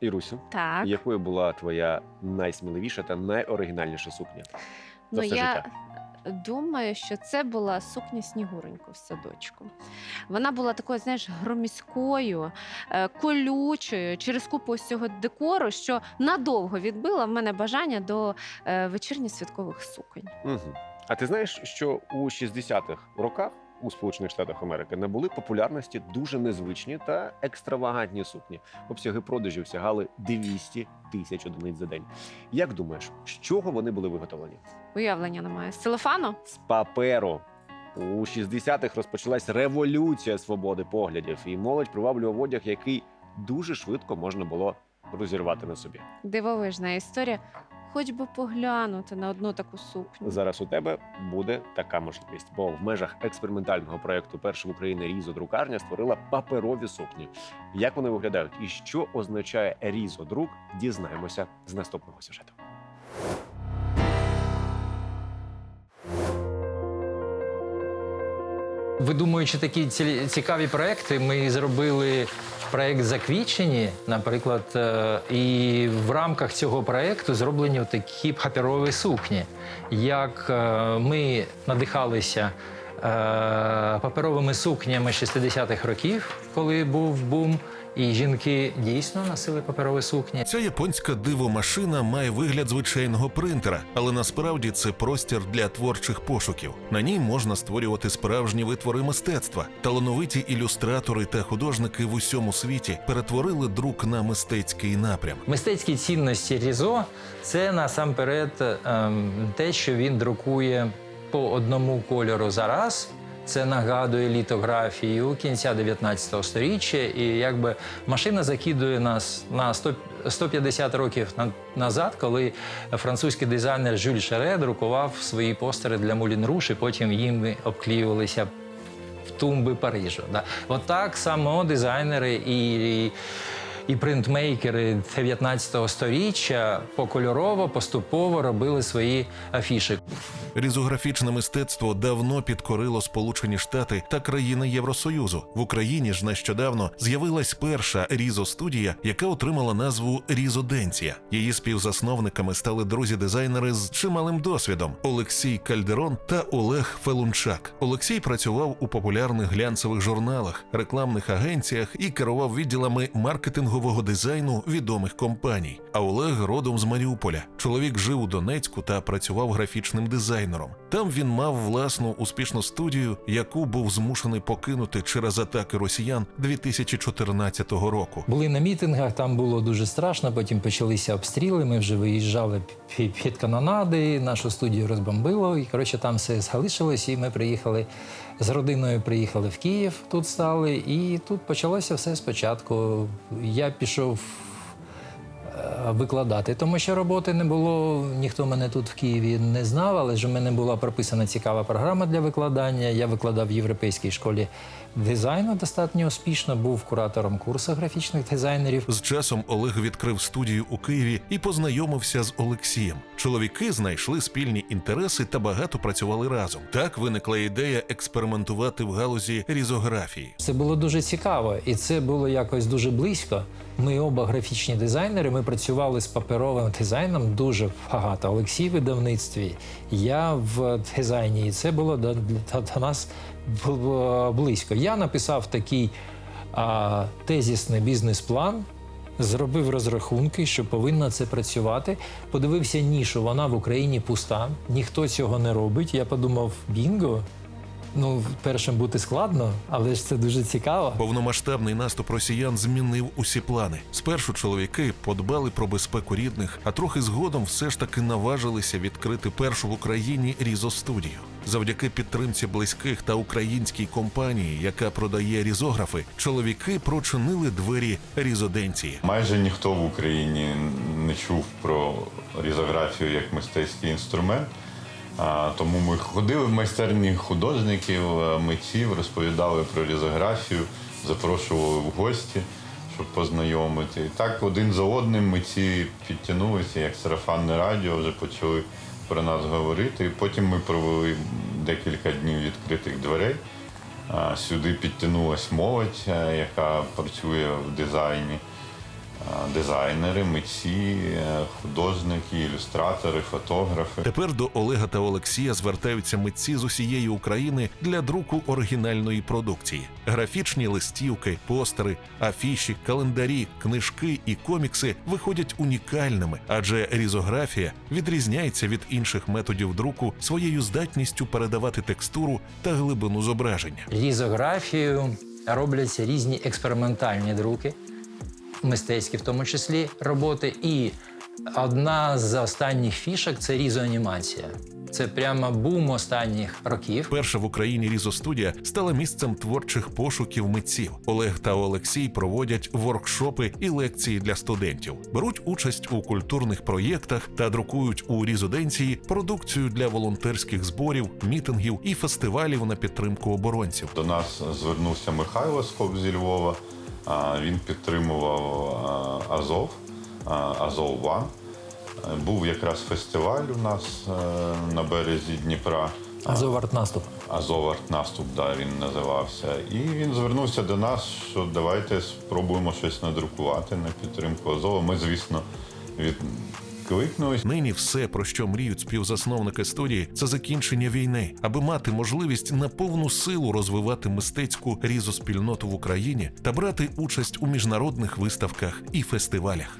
Ірусю, Так. якою була твоя найсміливіша та найоригінальніша сукня? Ну, все я життя. думаю, що це була сукня Снігуренько в садочку. Вона була такою, знаєш, громіською, е, колючою через купу ось цього декору, що надовго відбила в мене бажання до е, вечірніх святкових суконь. Угу. А ти знаєш, що у 60-х роках у Сполучених Штатах Америки набули популярності дуже незвичні та екстравагантні сукні. Обсяги продажів сягали 200 тисяч одиниць за день. Як думаєш, з чого вони були виготовлені? Уявлення немає. З целофану? З паперу. У 60-х розпочалась революція свободи поглядів, і молодь приваблював одяг, який дуже швидко можна було розірвати на собі. Дивовижна історія. Хоч би поглянути на одну таку сукню. Зараз у тебе буде така можливість, бо в межах експериментального проєкту перша в Україні різодрукарня створила паперові сукні. Як вони виглядають і що означає різодрук, дізнаємося з наступного сюжету. Видумуючи такі ці- цікаві проекти, ми зробили проект Заквічені, наприклад, е, і в рамках цього проекту зроблені такі паперові сукні. Як е, ми надихалися паперовими сукнями 60-х років, коли був бум, і жінки дійсно носили паперові сукні. Ця японська дивомашина має вигляд звичайного принтера, але насправді це простір для творчих пошуків. На ній можна створювати справжні витвори мистецтва. Талановиті ілюстратори та художники в усьому світі перетворили друк на мистецький напрям. Мистецькі цінності Різо це насамперед ем, те, що він друкує по одному кольору за раз. Це нагадує літографію кінця 19 століття, і якби машина закидує нас на 100, 150 років на- назад, коли французький дизайнер Жюль Шере друкував свої постери для Мулін Руш, і потім їм обклеювалися в тумби Парижу. Да. От так само дизайнери і, і принтмейкери 19 століття покольорово, поступово робили свої афіші. Різографічне мистецтво давно підкорило Сполучені Штати та країни Євросоюзу. В Україні ж нещодавно з'явилась перша різостудія, яка отримала назву Різоденція. Її співзасновниками стали друзі-дизайнери з чималим досвідом Олексій Кальдерон та Олег Фелунчак. Олексій працював у популярних глянцевих журналах, рекламних агенціях і керував відділами маркетингового дизайну відомих компаній. А Олег родом з Маріуполя. Чоловік жив у Донецьку та працював графічним дизайнером. Там він мав власну успішну студію, яку був змушений покинути через атаки росіян 2014 року. Були на мітингах, там було дуже страшно. Потім почалися обстріли. Ми вже виїжджали під канонади, нашу студію розбомбило. І коротше, там все залишилось. І ми приїхали з родиною. Приїхали в Київ, тут стали, і тут почалося все спочатку. Я пішов викладати, тому що роботи не було. Ніхто мене тут в Києві не знав, але ж у мене була прописана цікава програма для викладання. Я викладав в європейській школі дизайну достатньо успішно, був куратором курсу графічних дизайнерів. З часом Олег відкрив студію у Києві і познайомився з Олексієм. Чоловіки знайшли спільні інтереси та багато працювали разом. Так виникла ідея експериментувати в галузі різографії. Це було дуже цікаво, і це було якось дуже близько. Ми оба графічні дизайнери. Ми працювали з паперовим дизайном дуже багато. Олексій в видавництві, я в дизайні. І це було до, до, до нас близько. Я написав такий а, тезісний бізнес-план. Зробив розрахунки, що повинно це працювати. Подивився нішу, вона в Україні пуста, ніхто цього не робить. Я подумав: бінго. Ну, першим бути складно, але ж це дуже цікаво. Повномасштабний наступ росіян змінив усі плани. Спершу чоловіки подбали про безпеку рідних, а трохи згодом все ж таки наважилися відкрити першу в Україні різостудію. Завдяки підтримці близьких та українській компанії, яка продає різографи, чоловіки прочинили двері різоденції. Майже ніхто в Україні не чув про різографію як мистецький інструмент. Тому ми ходили в майстерні художників, е, митців, розповідали про різографію, запрошували в гості, щоб познайомити. І так один за одним митці підтягнулися, як сарафанне радіо, вже почали про нас говорити. І потім ми провели декілька днів відкритих дверей. Сюди підтягнулася молодь, е, яка працює в дизайні. Дизайнери, митці, е, художники, ілюстратори, фотографи. Тепер до Олега та Олексія звертаються митці з усієї України для друку оригінальної продукції. Графічні листівки, постери, афіші, календарі, книжки і комікси виходять унікальними, адже різографія відрізняється від інших методів друку своєю здатністю передавати текстуру та глибину зображення. Різографією робляться різні експериментальні друки, мистецькі в тому числі роботи. І одна з останніх фішок це різоанімація. Це прямо бум останніх років. Перша в Україні різостудія стала місцем творчих пошуків митців. Олег та Олексій проводять воркшопи і лекції для студентів, беруть участь у культурних проєктах та друкують у різоденції продукцію для волонтерських зборів, мітингів і фестивалів на підтримку оборонців. До нас звернувся Михайло Скоп зі Львова. Він підтримував Азов, Азов Ван. Е, Був якраз фестиваль у нас е, на березі Дніпра. Азов артнаступ. Азоварт наступ, да, він називався. І він звернувся до нас, що давайте спробуємо щось надрукувати на підтримку Азова. Ми, звісно, відкликнулись. Нині все, про що мріють співзасновники студії, це закінчення війни, аби мати можливість на повну силу розвивати мистецьку різоспільноту в Україні та брати участь у міжнародних виставках і фестивалях.